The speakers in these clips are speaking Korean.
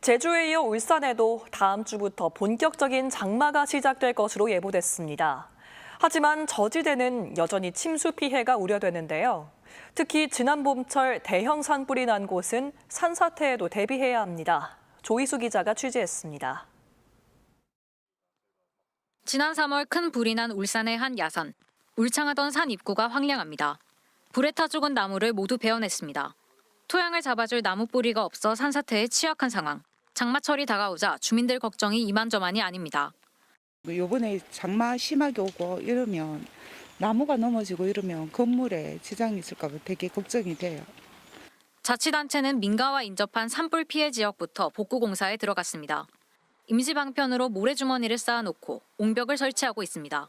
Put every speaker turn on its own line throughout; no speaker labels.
제주에 이어 울산에도 다음 주부터 본격적인 장마가 시작될 것으로 예보됐습니다. 하지만 저지대는 여전히 침수 피해가 우려되는데요. 특히 지난 봄철 대형 산불이 난 곳은 산사태에도 대비해야 합니다. 조이수 기자가 취재했습니다.
지난 3월 큰 불이 난 울산의 한 야산. 울창하던 산 입구가 황량합니다. 불에 타 죽은 나무를 모두 베어냈습니다. 토양을 잡아줄 나무 뿌리가 없어 산사태에 취약한 상황. 장마철이 다가오자 주민들 걱정이 이만저만이 아닙니다.
그 요번에 장마 심하게 오고 이러면 나무가 넘어지고 이러면 건물에 지장이 있을까 봐 되게 걱정이 돼요.
자치단체는 민가와 인접한 산불 피해 지역부터 복구 공사에 들어갔습니다. 임시 방편으로 모래주머니를 쌓아놓고 옹벽을 설치하고 있습니다.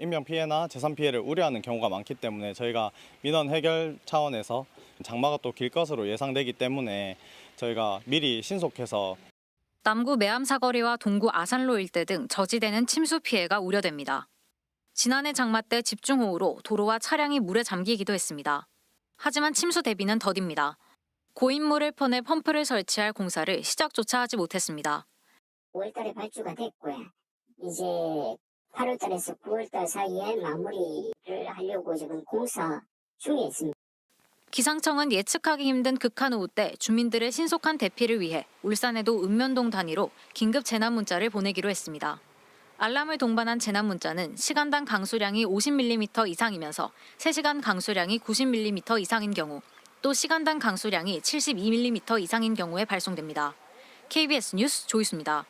인명 피해나 재산 피해를 우려하는 경우가 많기 때문에 저희가 민원 해결 차원에서 장마가 또 길 것으로 예상되기 때문에 저희가 미리 신속해서
남구 매암 사거리와 동구 아산로 일대 등 저지대는 침수 피해가 우려됩니다. 지난해 장마 때 집중호우로 도로와 차량이 물에 잠기기도 했습니다. 하지만 침수 대비는 더딥니다. 고인물을 퍼내 펌프를 설치할 공사를 시작조차 하지 못했습니다.
5월달에 발주가 됐고요. 이제 8월달에서 9월달 사이에 마무리를 하려고 지금 공사 중에 있습니다.
기상청은 예측하기 힘든 극한호우 때 주민들의 신속한 대피를 위해 울산에도 읍면동 단위로 긴급 재난 문자를 보내기로 했습니다. 알람을 동반한 재난 문자는 시간당 강수량이 50mm 이상이면서 3시간 강수량이 90mm 이상인 경우, 또 시간당 강수량이 72mm 이상인 경우에 발송됩니다. KBS 뉴스 조이수입니다.